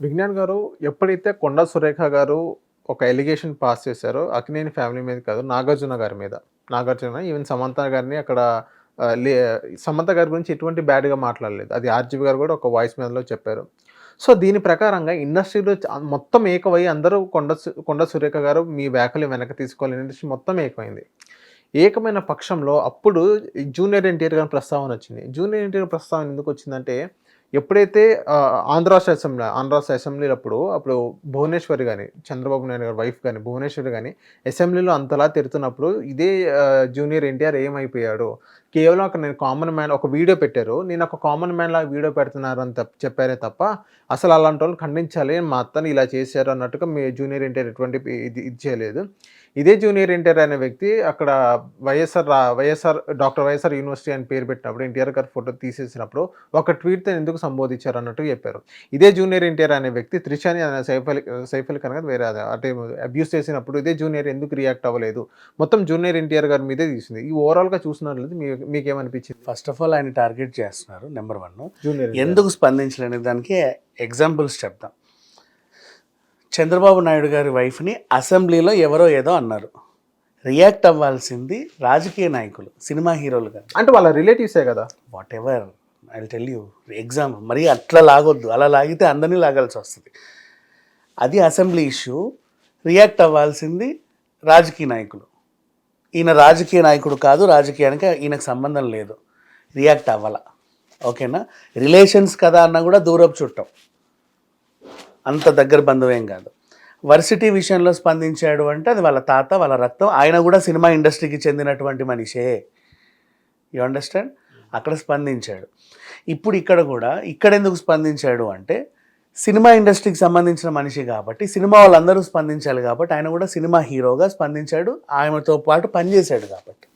విజ్ఞాన్ గారు ఎప్పుడైతే కొండ సురేఖ గారు ఒక ఎలిగేషన్ పాస్ చేశారో అక్కినేని ఫ్యామిలీ మీద కాదు నాగార్జున గారి మీద. నాగార్జున ఈవెన్ సమంత గారిని అక్కడ లే- సమంత గారి గురించి ఎటువంటి బ్యాడ్గా మాట్లాడలేదు. అది ఆర్జీవి గారు కూడా ఒక వాయిస్ మీదలో చెప్పారు. సో దీని ప్రకారంగా ఇండస్ట్రీలో మొత్తం ఏకమై అందరూ కొండ సు- కొండ సురేఖ గారు మీ వ్యాఖ్యలు వెనక తీసుకోవాలి ఇండస్ట్రీ మొత్తం ఏకమైంది. ఏకమైన పక్షంలో అప్పుడు జూనియర్ ఎన్టీఆర్ గారి ప్రస్తావన వచ్చింది. జూనియర్ ఎన్టీఆర్ ప్రస్తావన ఎందుకు వచ్చిందంటే ఎప్పుడైతే ఆంధ్ర రాష్ట్ర అసెంబ్లీ ఆంధ్ర రాష్ట్ర అసెంబ్లీలో అప్పుడు అప్పుడు భువనేశ్వరి కానీ చంద్రబాబు నాయుడు గారి వైఫ్ కానీ భువనేశ్వరి కానీ అసెంబ్లీలో అంతలా తిరుతున్నప్పుడు ఇదే జూనియర్ ఎన్టీఆర్ ఏమైపోయాడు? కేవలం అక్కడ నేను కామన్ మ్యాన్ ఒక వీడియో పెట్టారు. నేను ఒక కామన్ మ్యాన్ లాగా వీడియో పెడుతున్నారు అని తప్ప చెప్పారే తప్ప అసలు అలాంటి వాళ్ళని ఖండించాలి మా అత్తని ఇలా చేశారు అన్నట్టుగా మీ జూనియర్ ఇంటర్ ఎటువంటి ఇది ఇది చేయలేదు. ఇదే జూనియర్ ఇంటర్ అనే వ్యక్తి అక్కడ YSR YSR doctor YSR university అని పేరు పెట్టినప్పుడు ఎన్టీఆర్ గారి ఫోటో తీసేసినప్పుడు ఒక ట్వీట్తో ఎందుకు సంబోధించారు అన్నట్టు చెప్పారు. ఇదే జూనియర్ ఎన్టీఆర్ అనే వ్యక్తి త్రిషాని అనే సైఫ్ సైఫల్ సైఫ్ వేరే అంటే అబ్యూస్ చేసినప్పుడు ఇదే జూనియర్ ఎందుకు రియాక్ట్ అవ్వలేదు? మొత్తం జూనియర్ ఎన్టీఆర్ గారి మీదే తీసింది. ఈ ఓవరాల్గా చూసినట్లయితే మీ మీకేమనిపించింది? ఫస్ట్ ఆఫ్ ఆల్ ఆయన టార్గెట్ చేస్తున్నారు నెంబర్ వన్ జూనియర్ ఎందుకు స్పందించలేని దానికి ఎగ్జాంపుల్స్ చెప్తాం. చంద్రబాబు నాయుడు గారి వైఫ్ని అసెంబ్లీలో ఎవరో ఏదో అన్నారు. రియాక్ట్ అవ్వాల్సింది రాజకీయ నాయకులు సినిమా హీరోలు కాదు అంటే వాళ్ళ రిలేటివ్సే కదా? Whatever I tell you exam మరి అట్లా లాగొద్దు అలా లాగితే అందరినీ లాగాల్సి వస్తుంది. అది అసెంబ్లీ ఇష్యూ రియాక్ట్ అవ్వాల్సింది రాజకీయ నాయకులు. ఈయన రాజకీయ నాయకుడు కాదు రాజకీయానికి ఈయనకు సంబంధం లేదు. రియాక్ట్ అవ్వాల. ఓకేనా? రిలేషన్స్ కదా అన్నా కూడా దూరపు చుట్టం. అంత దగ్గర బంధువేం కాదు. వర్సిటీ విషయంలో స్పందించాడు అంటే అది వాళ్ళ తాత వాళ్ళ రక్తం. ఆయన కూడా సినిమా ఇండస్ట్రీకి చెందినటువంటి మనిషే. యు అండర్స్టాండ్ అక్కడ స్పందించాడు. ఇప్పుడు ఇక్కడ కూడా ఇక్కడ ఎందుకు స్పందించాడు అంటే సినిమా ఇండస్ట్రీకి సంబంధించిన మనిషి కాబట్టి సినిమా వాళ్ళందరూ స్పందించాలి కాబట్టి ఆయన కూడా సినిమా హీరోగా స్పందించాడు ఆయనతో పాటు పనిచేశాడు కాబట్టి.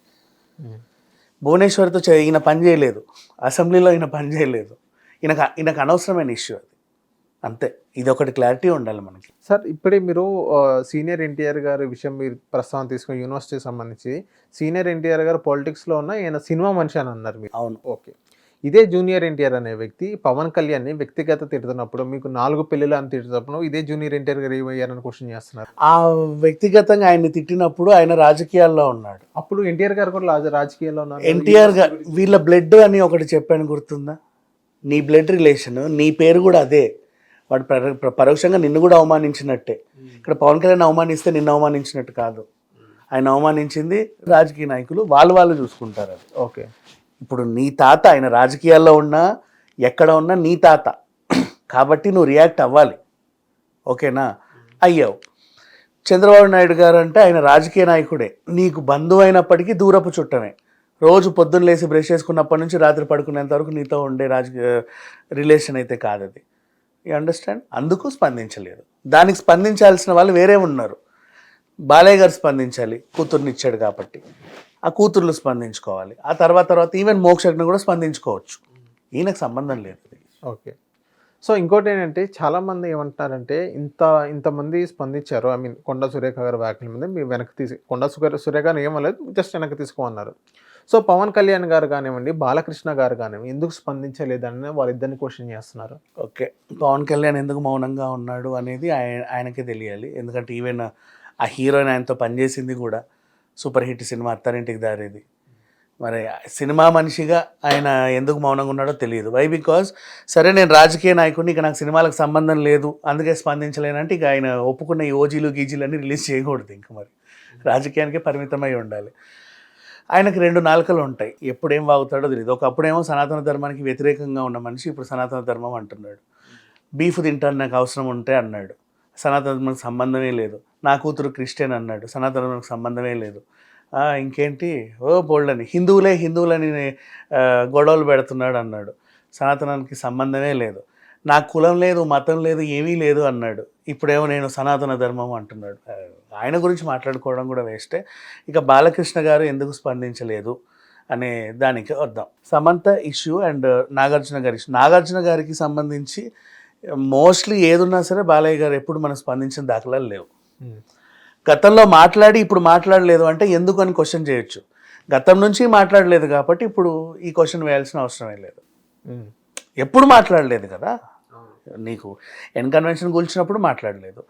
భువనేశ్వర్తో ఈయన పని చేయలేదు. అసెంబ్లీలో ఈయన పని చేయలేదు. ఈయనకు ఈయనకు అనవసరమైన ఇష్యూ అది. అంతే. ఇది ఒకటి క్లారిటీ ఉండాలి మనకి. సార్ ఇప్పుడే మీరు సీనియర్ ఎన్టీఆర్ గారి విషయం మీరు ప్రస్తావన తీసుకుని యూనివర్సిటీకి సంబంధించి సీనియర్ ఎన్టీఆర్ గారు పాలిటిక్స్లో ఉన్న ఈయన సినిమా మనిషి అని అన్నారు మీరు. అవును. ఓకే. ఇదే జూనియర్ ఎన్టీఆర్ అనే వ్యక్తి పవన్ కళ్యాణ్ని వ్యక్తిగత తిడుతున్నప్పుడు మీకు నాలుగు పెళ్ళిళ్ళు అని తిడుతున్నప్పుడు ఇదే జూనియర్ ఎన్టీఆర్ గారు ఏమయ్యారని క్వశ్చన్ చేస్తున్నారు? ఆ వ్యక్తిగతంగా ఆయన్ని తిట్టినప్పుడు ఆయన రాజకీయాల్లో ఉన్నాడు. అప్పుడు ఎన్టీఆర్ గారు కూడా రాజ- రాజకీయాల్లో ఉన్నారు ఎన్టీఆర్గా వీళ్ళ బ్లడ్ అని ఒకటి చెప్పాను గుర్తుందా? నీ బ్లడ్ రిలేషన్ నీ పేరు కూడా అదే. వాడు పరోక్షంగా నిన్ను కూడా అవమానించినట్టే. ఇక్కడ పవన్ కళ్యాణ్ అవమానిస్తే నిన్ను అవమానించినట్టు కాదు. ఆయన అవమానించింది రాజకీయ నాయకులు వాళ్ళు వాళ్ళు చూసుకుంటారు అది. ఓకే. ఇప్పుడు నీ తాత ఆయన రాజకీయాల్లో ఉన్నా ఎక్కడ ఉన్నా నీ తాత. కాబట్టి నువ్వు రియాక్ట్ అవ్వాలి. ఓకేనా? అయ్యావు. చంద్రబాబు నాయుడు గారు అంటే ఆయన రాజకీయ నాయకుడే. నీకు బంధువు అయినప్పటికీ దూరపు చుట్టమే. రోజు పొద్దున్న లేసి బ్రష్ చేసుకున్నప్పటి నుంచి రాత్రి పడుకునేంత వరకు నీతో ఉండే రాజకీయ రిలేషన్ అయితే కాదు అది యూ అండర్స్టాండ్ అందుకు స్పందించలేదు. దానికి స్పందించాల్సిన వాళ్ళు వేరే ఉన్నారు. బాలయ్య గారు స్పందించాలి. కూతుర్నిచ్చాడు కాబట్టి. ఆ కూతుర్లు స్పందించుకోవాలి. ఆ తర్వాత తర్వాత ఈవెన్ మోక్షజ్ఞ కూడా స్పందించుకోవచ్చు. ఈయనకు సంబంధం లేదు. ఓకే. సో ఇంకోటి ఏంటంటే చాలా మంది ఏమంటున్నారంటే ఇంత ఇంతమంది స్పందించారు. ఐ మీన్ కొండ సురేఖ గారి వ్యాఖ్యల మీద మీరు వెనక్కి తీసి కొండ సురేఖ సురేఖ గారు ఏమలేదు జస్ట్ వెనక్కి తీసుకోమన్నారు. సో పవన్ కళ్యాణ్ గారు కానివ్వండి బాలకృష్ణ గారు కానివ్వండి ఎందుకు స్పందించలేదని వాళ్ళిద్దరిని క్వశ్చన్ చేస్తున్నారు. ఓకే. పవన్ కళ్యాణ్ ఎందుకు మౌనంగా ఉన్నాడు అనేది ఆయన ఆయనకే తెలియాలి. ఎందుకంటే ఈవెన్ ఆ హీరోయిన్ ఆయనతో పనిచేసింది కూడా super hit cinema Attarintiki Daredi. మరి సినిమా మనిషిగా ఆయన ఎందుకు మౌనంగా ఉన్నాడో తెలియదు. వై బికాజ్ సరే నేను రాజకీయ నాయకుడిని ఇక నాకు సినిమాలకు సంబంధం లేదు అందుకే స్పందించలేనంటే ఇక ఆయన ఒప్పుకున్న ఈ ఓజీలు గీజీలు అన్ని రిలీజ్ చేయకూడదు ఇంక మరి. రాజకీయానికే పరిమితమై ఉండాలి. ఆయనకి రెండు నాలుకలు ఉంటాయి. ఎప్పుడేం వాగుతాడో తెలియదు. ఒకప్పుడేమో సనాతన ధర్మానికి వ్యతిరేకంగా ఉన్న మనిషి ఇప్పుడు సనాతన ధర్మం అంటున్నాడు. బీఫ్ తింటాను నాకు అవసరం ఉంటే అన్నాడు. సనాతన ధర్మానికి సంబంధమే లేదు. నా కూతురు క్రిస్టియన్ అన్నాడు. సనాతన ధర్మానికి సంబంధమే లేదు. ఇంకేంటి? ఓ బోల్డని. హిందువులే హిందువులని గొడవలు పెడుతున్నాడు అన్నాడు. సనాతనానికి సంబంధమే లేదు. నాకు కులం లేదు మతం లేదు ఏమీ లేదు అన్నాడు. ఇప్పుడేమో నేను సనాతన ధర్మం అంటున్నాడు. ఆయన గురించి మాట్లాడుకోవడం కూడా వేస్టే. ఇక బాలకృష్ణ గారు ఎందుకు స్పందించలేదు అనే దానికి వద్దాం సమంత ఇష్యూ అండ్ నాగార్జున గారి ఇష్యూ. నాగార్జున గారికి సంబంధించి మోస్ట్లీ ఏదున్నా సరే బాలయ్య గారు ఎప్పుడు మనం స్పందించిన దాఖలాలు లేవు. గతంలో మాట్లాడి ఇప్పుడు మాట్లాడలేదు అంటే ఎందుకు అని క్వశ్చన్ చేయొచ్చు? గతం నుంచి మాట్లాడలేదు కాబట్టి ఇప్పుడు ఈ క్వశ్చన్ వేయాల్సిన అవసరమే లేదు. ఎప్పుడు మాట్లాడలేదు కదా? నీకు ఎన్ కన్వెన్షన్ కూల్చినప్పుడు మాట్లాడలేదు.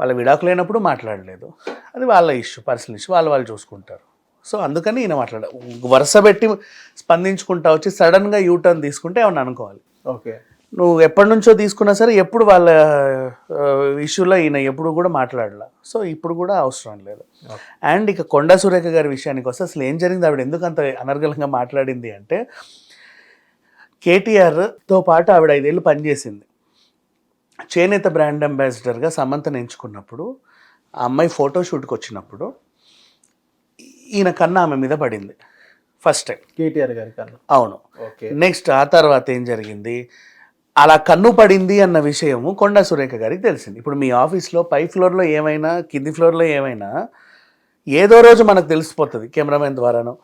వాళ్ళ విడాకులు అయినప్పుడు మాట్లాడలేదు. అది వాళ్ళ ఇష్యూ పర్సనల్ ఇష్యూ వాళ్ళు వాళ్ళు చూసుకుంటారు. సో అందుకని ఈయన మాట్లాడ వరుస పెట్టి స్పందించుకుంటా వచ్చి సడన్గా యూటర్న్ తీసుకుంటే ఏమన్నా అనుకోవాలి. ఓకే నువ్వు ఎప్పటి నుంచో తీసుకున్నా సరే ఎప్పుడు వాళ్ళ ఇష్యూలో ఈయన ఎప్పుడు కూడా మాట్లాడలా. సో ఇప్పుడు కూడా అవసరం లేదు. అండ్ ఇక కొండా సురేఖ గారి విషయానికి వస్తే అసలు ఏం జరిగింది? ఆవిడ ఎందుకు అంత అనర్గళంగా మాట్లాడింది అంటే కేటీఆర్తో పాటు ఆవిడ ఐదేళ్ళు పనిచేసింది. చేనేత బ్రాండ్ అంబాసిడర్గా సమంతను ఎంచుకున్నప్పుడు ఆ అమ్మాయి ఫోటోషూట్కి వచ్చినప్పుడు ఈయన కన్నా ఆమె మీద పడింది. First time. కేటీఆర్ గారి కన్నా. అవును. ఓకే. నెక్స్ట్ ఆ తర్వాత ఏం జరిగింది? అలా కన్ను పడింది అన్న విషయము కొండా సురేఖ గారికి తెలిసింది. ఇప్పుడు మీ ఆఫీస్లో పై ఫ్లోర్లో ఏమైనా కింది ఫ్లోర్లో ఏమైనా ఏదో రోజు మనకు తెలిసిపోతుంది కెమెరామెన్ ద్వారానో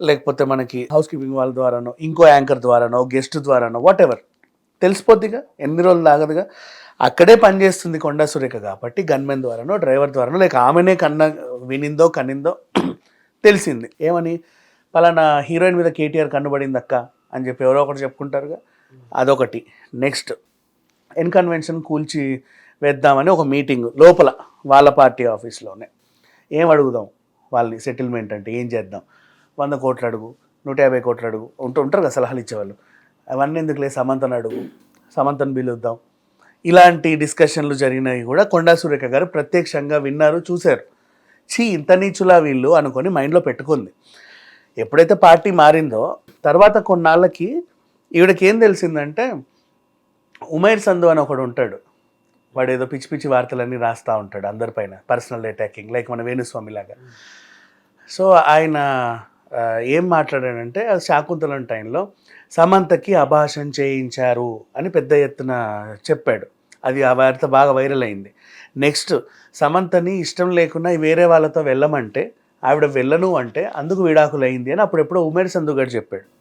లేకపోతే మనకి హౌస్ కీపింగ్ వాళ్ళ ద్వారానో ఇంకో యాంకర్ ద్వారానో గెస్ట్ ద్వారానో వాట్ ఎవర్ తెలిసిపోద్దిగా ఎన్ని రోజులు తాగదుగా? అక్కడే పనిచేస్తుంది కొండా సురేఖ కాబట్టి గన్మెన్ ద్వారానో డ్రైవర్ ద్వారానో లేక ఆమెనే కన్న వినిందో కన్నిందో తెలిసింది. ఏమని? పలానా హీరోయిన్ మీద కేటీఆర్ కన్నుబడింది అక్క అని చెప్పి ఎవరో ఒకటి చెప్పుకుంటారుగా. అదొకటి. నెక్స్ట్ ఇన్కన్వెన్షన్ కూల్చి వేద్దామని ఒక మీటింగ్ లోపల వాళ్ళ పార్టీ ఆఫీస్లోనే ఏం అడుగుదాం? వాళ్ళని సెటిల్మెంట్ అంటే ఏం చేద్దాం? వంద కోట్లు అడుగు నూట యాభై కోట్లు అడుగు ఉంటూ ఉంటారు కదా సలహాలు ఇచ్చేవాళ్ళు. అవన్నీ ఎందుకులే? సమంతను అడుగు సమంతను పిలుద్దాం. ఇలాంటి డిస్కషన్లు జరిగినవి కూడా కొండా సురేఖ గారు ప్రత్యక్షంగా విన్నారు చూశారు. చీ ఇంత నీచులా వీళ్ళు అనుకొని మైండ్లో పెట్టుకుంది. ఎప్పుడైతే పార్టీ మారిందో తర్వాత కొన్నాళ్ళకి ఈవిడకి ఏం తెలిసిందంటే ఉమైర్ సంధు అని ఒకడు ఉంటాడు. వాడు ఏదో పిచ్చి పిచ్చి వార్తలన్నీ రాస్తూ ఉంటాడు అందరిపైన పర్సనల్ అటాకింగ్ లైక్ మన వేణుస్వామి లాగా. సో ఆయన ఏం మాట్లాడాడంటే అది శాకుంతలం టైంలో సమంతకి అభాషం చేయించారు అని పెద్ద ఎత్తున చెప్పాడు. అది ఆ వార్త బాగా వైరల్ అయింది. నెక్స్ట్ సమంతని ఇష్టం లేకుండా వేరే వాళ్ళతో వెళ్ళమంటే ఆవిడ వెళ్ళను అంటే అందుకు విడాకులు అయింది అని అప్పుడెప్పుడో ఉమేర్ సందు గారు చెప్పాడు.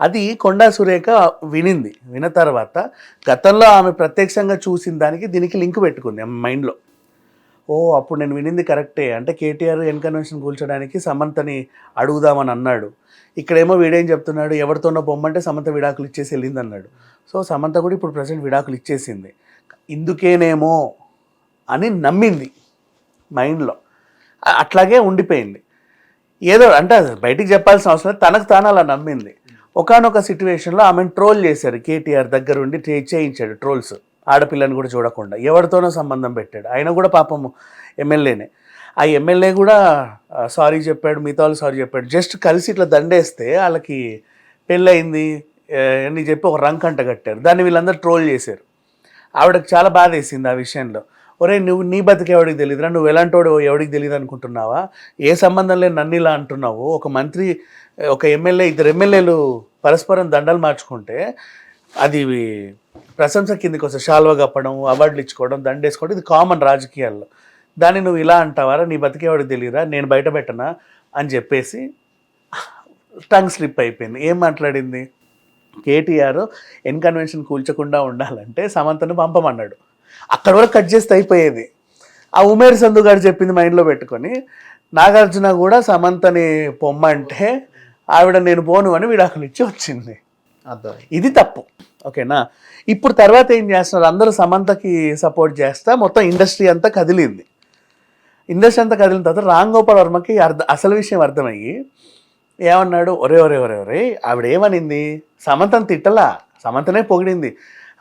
అది కొండా సురేఖ వినింది విన్న తర్వాత గతంలో ఆమె ప్రత్యక్షంగా చూసిన దానికి దీనికి లింక్ పెట్టుకుంది ఆమె మైండ్లో. ఓ అప్పుడు నేను వినింది కరెక్టే. అంటే కేటీఆర్ ఎన్కన్వెన్షన్ కూల్చడానికి సమంతని అడుగుదామని అన్నాడు. ఇక్కడేమో వీడేం చెప్తున్నాడు ఎవరితోనో బొమ్మంటే సమంత విడాకులు ఇచ్చేసి వెళ్ళింది అన్నాడు సో సమంత కూడా ఇప్పుడు ప్రజెంట్ విడాకులు ఇచ్చేసింది. ఇందుకేనేమో అని నమ్మింది మైండ్లో. అట్లాగే ఉండిపోయింది. ఏదో అంటే బయటికి చెప్పాల్సిన అవసరం లేదు. తనకు తాను అలా నమ్మింది. ఒకనొక సిచ్యువేషన్లో ఆమెను ట్రోల్ చేశారు. కేటీఆర్ దగ్గర ఉండి చేయించాడు ట్రోల్స్ ఆడపిల్లని కూడా చూడకుండా. ఎవరితోనో సంబంధం పెట్టాడు. ఆయన కూడా పాపం ఎమ్మెల్యేనే. ఆ ఎమ్మెల్యే కూడా సారీ చెప్పాడు మిగతా వాళ్ళు సారీ చెప్పాడు. జస్ట్ కలిసి ఇట్లా దండేస్తే వాళ్ళకి పెళ్ళయింది అని చెప్పి ఒక రంకంట అంట కట్టారు. దాన్ని వీళ్ళందరూ ట్రోల్ చేశారు. ఆవిడకి చాలా బాధ వేసింది ఆ విషయంలో. ఒరే నువ్వు నీ బతికి ఎవడికి తెలియదురా నువ్వు ఎలాంటోడు ఎవడికి తెలియదు అనుకుంటున్నావా? ఏ సంబంధం లేని నన్ను ఇలా అంటున్నావు? ఒక మంత్రి ఒక ఎమ్మెల్యే ఇద్దరు ఎమ్మెల్యేలు పరస్పరం దండలు మార్చుకుంటే అది ప్రశంస కిందకి వస్తే షాల్వా కప్పడం అవార్డులు ఇచ్చుకోవడం దండేసుకోవడం ఇది కామన్ రాజకీయాల్లో. దాన్ని నువ్వు ఇలా అంటావారా? నీ బతికేవాడికి తెలియరా నేను బయట పెట్టనా? అని చెప్పేసి టంగ్ స్లిప్ అయిపోయింది. ఏం మాట్లాడింది? కేటీఆర్ ఎన్ కన్వెన్షన్ కూల్చకుండా ఉండాలంటే సమంతను పంపమన్నాడు. అక్కడ వరకు కట్ చేస్తే అయిపోయేది. ఆ ఉమేర్ సంధు గారు చెప్పింది మైండ్లో పెట్టుకొని నాగార్జున కూడా సమంతని పొమ్మంటే ఆవిడ నేను పోను అని విడాకులు ఇచ్చి వచ్చింది ఇది తప్పు. ఓకేనా? ఇప్పుడు తర్వాత ఏం చేస్తున్నారు? అందరూ సమంతకి సపోర్ట్ చేస్తా మొత్తం ఇండస్ట్రీ అంతా కదిలింది. ఇండస్ట్రీ అంతా కదిలిన తర్వాత రామ్ గోపాల్ వర్మకి అర్థ అసలు విషయం అర్థమయ్యి ఏమన్నాడు? ఒరే ఒరే ఒరే ఒరే ఆవిడ ఏమనింది? సమంతను తిట్టలా? సమంతనే పొగిడింది.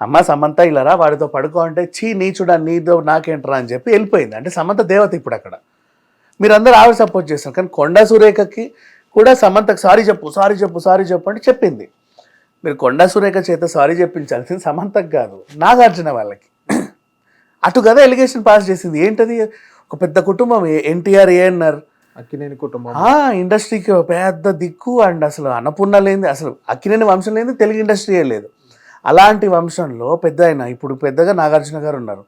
అమ్మ సమంత ఇలారా? వాడితో పడుకో అంటే చీ నీచుడా నీతో నాకేంట్రా? అని చెప్పి వెళ్ళిపోయింది. అంటే సమంత దేవత ఇప్పుడు అక్కడ. మీరందరూ ఆవిడ సపోర్ట్ చేస్తారు కానీ కొండా సురేఖకి కూడా సమంతకు సారీ చెప్పు సారీ చెప్పు సారీ చెప్పు అంటే చెప్పింది. మీరు కొండా సురేఖ చేత సారీ చెప్పించాల్సింది సమంతకు కాదు నాగార్జున వాళ్ళకి. అటు కదా ఎలిగేషన్ పాస్ చేసింది. ఏంటది? ఒక పెద్ద కుటుంబం. ఎన్టీఆర్ ఏఎన్ఆర్. అక్కినేని కుటుంబం. ఆ ఇండస్ట్రీకి పెద్ద దిక్కు అండ్ అసలు అన్నపూర్ణ లేని అసలు అక్కినేని వంశం లేని తెలుగు ఇండస్ట్రీయే లేదు. అలాంటి వంశంలో పెద్ద ఆయన ఇప్పుడు పెద్దగా నాగార్జున గారు ఉన్నారు.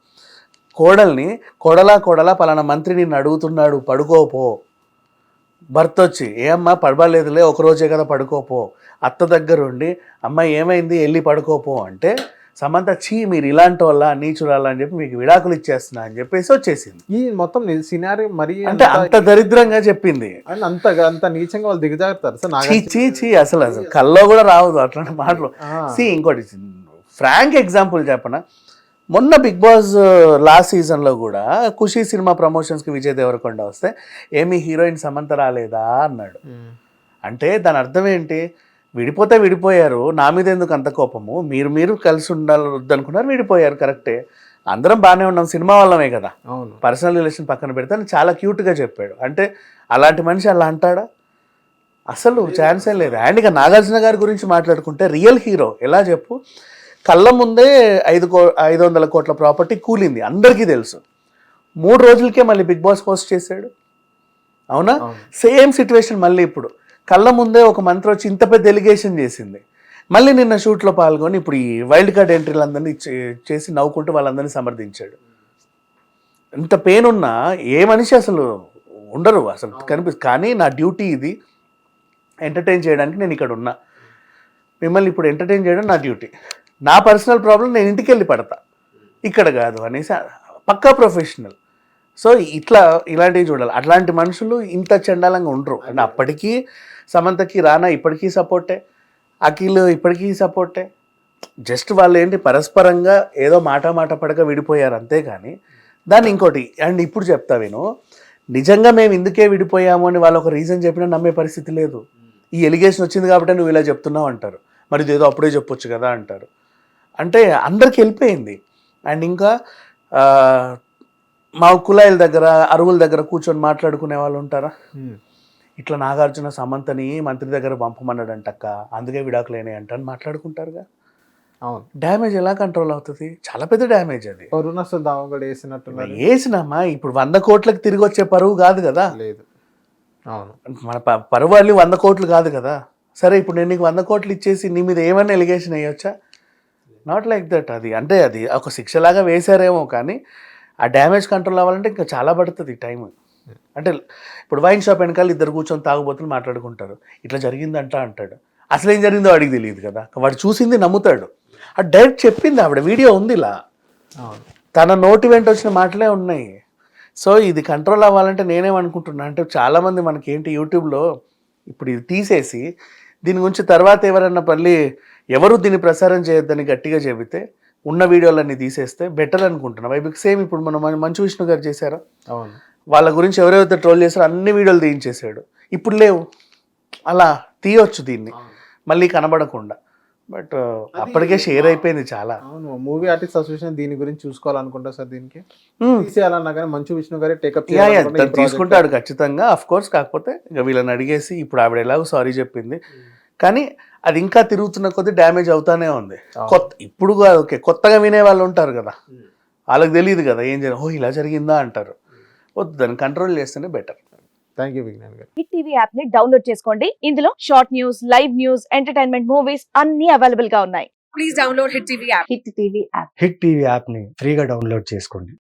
కోడల్ని కోడలా కోడలా పలానా మంత్రి నిన్ను అడుగుతున్నాడు పడుకోపో భర్త వచ్చి ఏ అమ్మ పడబలేదులే ఒక రోజే కదా పడుకోపో అత్త దగ్గరుండి అమ్మ ఏమైంది? వెళ్ళి పడుకోపో అంటే సమంత చీ మీరు ఇలాంటి వాళ్ళ నీచురాలా అని చెప్పి మీకు విడాకులు ఇచ్చేస్తున్నా అని చెప్పేసి వచ్చేసింది. ఈ మొత్తం సినారీ మరి అంటే అంత దరిద్రంగా చెప్పింది. అంత అంత నీచంగా వాళ్ళు దిగజారుతారు సార్ చీ చీ చీ అసలు అసలు కల్లో కూడా రావద్దు అట్లాంటి మాటలు. సి ఇంకోటి ఫ్రాంక్ ఎగ్జాంపుల్ చెప్పనా? మొన్న బిగ్ బాస్ లాస్ట్ సీజన్లో కూడా ఖుషి సినిమా ప్రమోషన్స్కి విజయ్ దేవరకొండ వస్తే ఏమి హీరోయిన్ సమంత రాలేదా? అన్నాడు. అంటే దాని అర్థం ఏంటి? విడిపోతే విడిపోయారు. నా మీద ఎందుకు అంత కోపము? మీరు మీరు కలిసి ఉండాలి వద్దనుకున్నారు విడిపోయారు. కరెక్టే. అందరం బాగానే ఉన్నాం. సినిమా వాళ్ళమే కదా. అవును. పర్సనల్ రిలేషన్ పక్కన పెడితే అని చాలా క్యూట్గా చెప్పాడు. అంటే అలాంటి మనిషి అలా అంటాడా? అసలు ఛాన్సే లేదు. అండ్ ఇక నాగార్జున గారి గురించి మాట్లాడుకుంటే రియల్ హీరో. ఎలా చెప్పు? కళ్ళ ముందే ఐదు కో ఐదు వందల కోట్ల ప్రాపర్టీ కూలింది. అందరికీ తెలుసు. మూడు రోజులకే మళ్ళీ బిగ్ బాస్ హోస్ట్ చేశాడు. అవునా? అవును. సేమ్ సిచ్యువేషన్ మళ్ళీ ఇప్పుడు. కళ్ళ ముందే ఒక మంత్రి వచ్చి ఇంత పెద్ద డెలిగేషన్ చేసింది. మళ్ళీ నిన్న షూట్లో పాల్గొని ఇప్పుడు ఈ వైల్డ్ కార్డ్ ఎంట్రీలందరినీ చే- చేసి నవ్వుకుంటూ వాళ్ళందరినీ సమర్థించాడు. ఇంత పెయిన్ ఉన్నా ఏ మనిషి అసలు ఉండరు అసలు కనిపి కానీ నా డ్యూటీ ఇది ఎంటర్టైన్ చేయడానికి నేను ఇక్కడ ఉన్నా. మిమ్మల్ని ఇప్పుడు ఎంటర్టైన్ చేయడం నా డ్యూటీ నా పర్సనల్ ప్రాబ్లం నేను ఇంటికి వెళ్ళి పడతా. ఇక్కడ కాదు అనేసి పక్కా ప్రొఫెషనల్ సో ఇట్లా ఇలాంటివి చూడాలి. అట్లాంటి మనుషులు ఇంత చండాలంగా ఉండరు. అండ్ అప్పటికీ సమంతకి రానా ఇప్పటికీ సపోర్టే అఖిల్ ఇప్పటికీ సపోర్టే. జస్ట్ వాళ్ళు ఏంటి పరస్పరంగా ఏదో మాట మాట పడక విడిపోయారు అంతే కానీ దాన్ని ఇంకోటి అండ్ ఇప్పుడు చెప్తా విను నిజంగా మేము ఇందుకే విడిపోయాము అని వాళ్ళు ఒక రీజన్ చెప్పినా నమ్మే పరిస్థితి లేదు. ఈ ఎలిగేషన్ వచ్చింది కాబట్టి నువ్వు ఇలా చెప్తున్నావు అంటారు. మరి ఇదేదో అప్పుడే చెప్పొచ్చు కదా అంటారు. అంటే అందరికి వెళ్ళిపోయింది. అండ్ ఇంకా మా కులాయిల దగ్గర అరువుల దగ్గర కూర్చొని మాట్లాడుకునే వాళ్ళు ఉంటారా. ఇట్లా నాగార్జున సమంతని మంత్రి దగ్గర పంపమన్నాడంటక్క అందుకే విడాకులేనే అంట అని మాట్లాడుకుంటారుగా. అవును. డ్యామేజ్ ఎలా కంట్రోల్ అవుతుంది? చాలా పెద్ద డ్యామేజ్ అది. వేసినట్టున్నారు వేసినమ్మా ఇప్పుడు వంద కోట్లకు తిరిగి వచ్చే పరువు కాదు కదా. లేదు. అవును. మన పరువు అల్లి వంద కోట్లు కాదు కదా. సరే ఇప్పుడు నేను నీకు వంద కోట్లు ఇచ్చేసి నీ మీద ఏమైనా ఎలిగేషన్ వేయొచ్చా? నాట్ లైక్ దట్ అది. అంటే అది ఒక శిక్షలాగా వేశారేమో కానీ ఆ డ్యామేజ్ కంట్రోల్ అవ్వాలంటే ఇంకా చాలా పడుతుంది టైం అంటే ఇప్పుడు వైన్ షాప్ వెనకాల ఇద్దరు కూర్చొని తాగుబోతులు మాట్లాడుకుంటారు. ఇట్లా జరిగిందంట అంటాడు. అసలు ఏం జరిగిందో వాడికి తెలియదు కదా. వాడు చూసింది నమ్ముతాడు. ఆ డైరెక్ట్ చెప్పింది ఆవిడ. వీడియో ఉంది ఇలా. తన నోటి వెంట వచ్చిన మాటలే ఉన్నాయి. సో ఇది కంట్రోల్ అవ్వాలంటే నేనేమనుకుంటున్నా అంటే చాలామంది మనకి ఏంటి యూట్యూబ్లో ఇప్పుడు ఇది తీసేసి దీని గురించి తర్వాత ఎవరన్నా మళ్ళీ ఎవరు దీన్ని ప్రసారం చేయొద్దని గట్టిగా చెబితే ఉన్న వీడియోలన్నీ తీసేస్తే బెటర్ అనుకుంటున్నా. వైబిక్ సేమ్ ఇప్పుడు మనం మంచు విష్ణు గారు చేశారు? అవును. వాళ్ళ గురించి ఎవరెవరైతే ట్రోల్ చేశారో అన్ని వీడియోలు తీయించేశాడు. ఇప్పుడు లేవు. అలా తీయొచ్చు దీన్ని. మళ్ళీ కనబడకుండా. బట్ అప్పటికే షేర్ అయిపోయింది చాలా. అవును మూవీ ఆర్టిస్ట్ అసోసియేషన్ దీని గురించి చూసుకోవాలనుకుంటా సార్ దీనికి. తీసేయాలన్నా కానీ మంచు విష్ణు గారే టేకప్ తీసుకుంటాడు ఖచ్చితంగా అఫ్ కోర్స్ కాకపోతే ఇక వీళ్ళని అడిగేసి ఇప్పుడు ఆవిడ ఎలాగో సారీ చెప్పింది. కానీ అది ఇంకా తిరుగుతున్న కొద్దీ డ్యామేజ్ అవుతానే ఉంది. కొత్త ఇప్పుడు ఓకే కొత్తగా వినే వాళ్ళు ఉంటారు కదా. వాళ్ళకి తెలియదు కదా ఏం జరిగింది? ఓ ఇలా జరిగిందా అంటారు. వద్దు దాన్ని కంట్రోల్ చేస్తేనే బెటర్ థ్యాంక్ యూ విజ్ఞాన్ గారు. హిట్ టీవీ యాప్ని డౌన్లోడ్ చేసుకోండి. ఇందులో short news live news entertainment movies అన్ని అవైలబుల్గా ఉన్నాయి. Please download Hit TV app. Hit TV app hit TV యాప్ని ఫ్రీగా డౌన్లోడ్ చేసుకోండి.